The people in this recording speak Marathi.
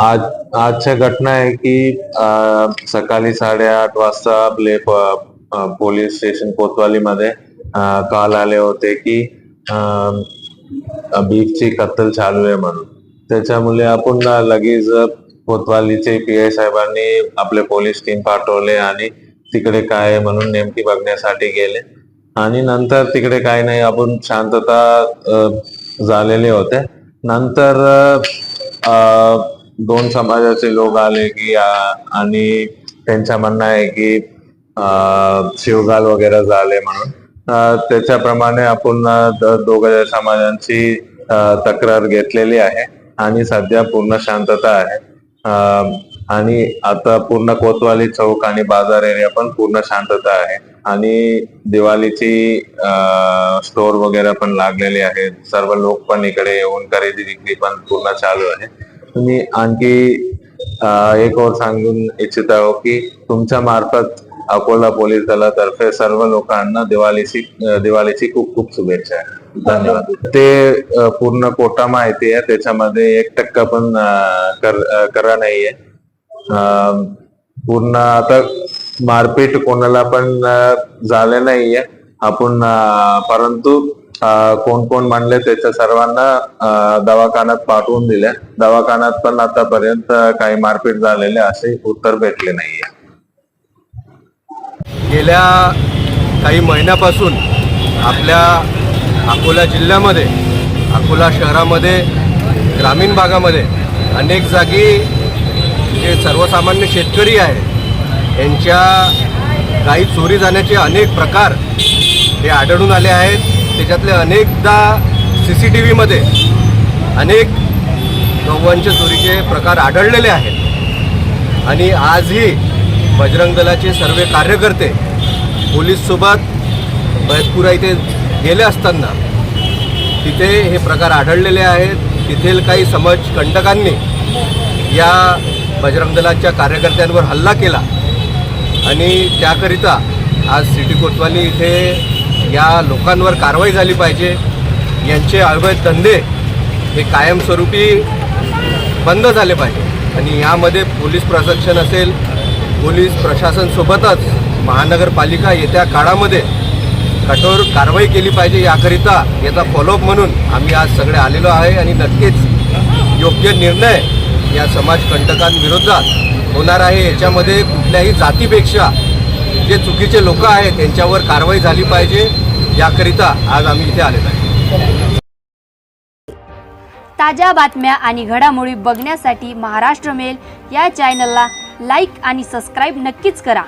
आज आजच्या घटना आहे की सकाळी साडेआठ वाजता आपले प- पोलीस स्टेशन कोतवालीमध्ये अ, कॉल आले होते की बीफची कत्तल चालू आहे म्हणून. त्याच्यामुळे आपण लगेच कोतवालीचे पी आय साहेबांनी आपले पोलीस टीम पाठवले आणि तिकडे काय आहे म्हणून नेमकी बघण्यासाठी गेले. आणि नंतर तिकडे काय नाही आपण शांतता झालेले होते. नंतर अ, दोन समाजाचे लोक आले की आणि त्यांचं म्हणणं आहे की अ, शिवगाल वगैरे झाले म्हणून. त्याच्याप्रमाणे आपण दोघं समाजांची तक्रार घेतलेली आहे आणि सध्या पूर्ण शांतता आहे. आणि आता पूर्ण कोतवाली चौक आणि बाजार एरिया पण पूर्ण शांतता आहे. आणि दिवाळीची स्टोर वगैरे पण लागलेली आहे. सर्व लोक पण इकडे येऊन खरेदी विक्री पण पूर्ण चालू आहे. तुम्ही आणखी एक और सांगून इच्छित आहो की तुमच्या मार्फत अकोला पोलीस दलातर्फे सर्व लोकांना दिवाळीची दिवाळीची खूप खूप शुभेच्छा आहे. धन्यवाद. ते पूर्ण कोटा माहिती आहे. त्याच्यामध्ये एक टक्का पण कर करा नाहीये. अ, पूर्ण आता मारपीट कोणाला पण झाले नाहीये. आपण परंतु कोण कोण म्हणले त्याच्या सर्वांना दवाखान्यात पाठवून दिले दवाखान्यात पण आतापर्यंत काही मारपीट झालेले असे उत्तर भेटले नाहीये. गेल्या काही महिन्यापासून आपल्या अकोला जिल्ह्यामध्ये अकोला शहरामध्ये ग्रामीण भागामध्ये अनेक जागी जे सर्वसामान्य शेतकरी आहे यांच्या गाई चोरी जाण्याचे अनेक प्रकार हे आढळून आले आहेत. त्याच्यातले अनेकदा सी सी टी व्हीमध्ये अनेक गव्हांच्या चोरीचे प्रकार आढळलेले आहेत. आणि आजही बजरंग दलाचे सर्व कार्यकर्ते पोलीससोबत बैतपुरा इथे गेले असताना तिथे हे प्रकार आढळलेले आहेत. तिथेल काही समाज कंटकांनी या बजरंग दलाच्या कार्यकर्त्यांवर हल्ला केला. आणि त्याकरिता आज सिटी कोतवाली इथे या लोकांवर कारवाई झाली पाहिजे. यांचे अवैध धंदे हे कायमस्वरूपी बंद झाले पाहिजे. आणि यामध्ये पोलीस प्रशासन असेल पोलीस प्रशासनसोबतच महानगरपालिका येत्या काळामध्ये कठोर कारवाई केली पाहिजे. याकरिता याचा फॉलोअप म्हणून आम्ही आज सगळे आलेलो आहे आणि नक्कीच योग्य निर्णय या समाजकंटकांविरोधात होणार आहे याच्यामध्ये कुठल्याही जातीपेक्षा जे चुकीचे लोक आहेत त्यांच्यावर कारवाई झाली पाहिजे याकरिता आज आम्ही इथे आलेलो आहे. ताज्या बातम्या आणि घडामोडी बघण्यासाठी महाराष्ट्र मेल या चॅनलला लाईक आणि सबस्क्राईब नक्कीच करा.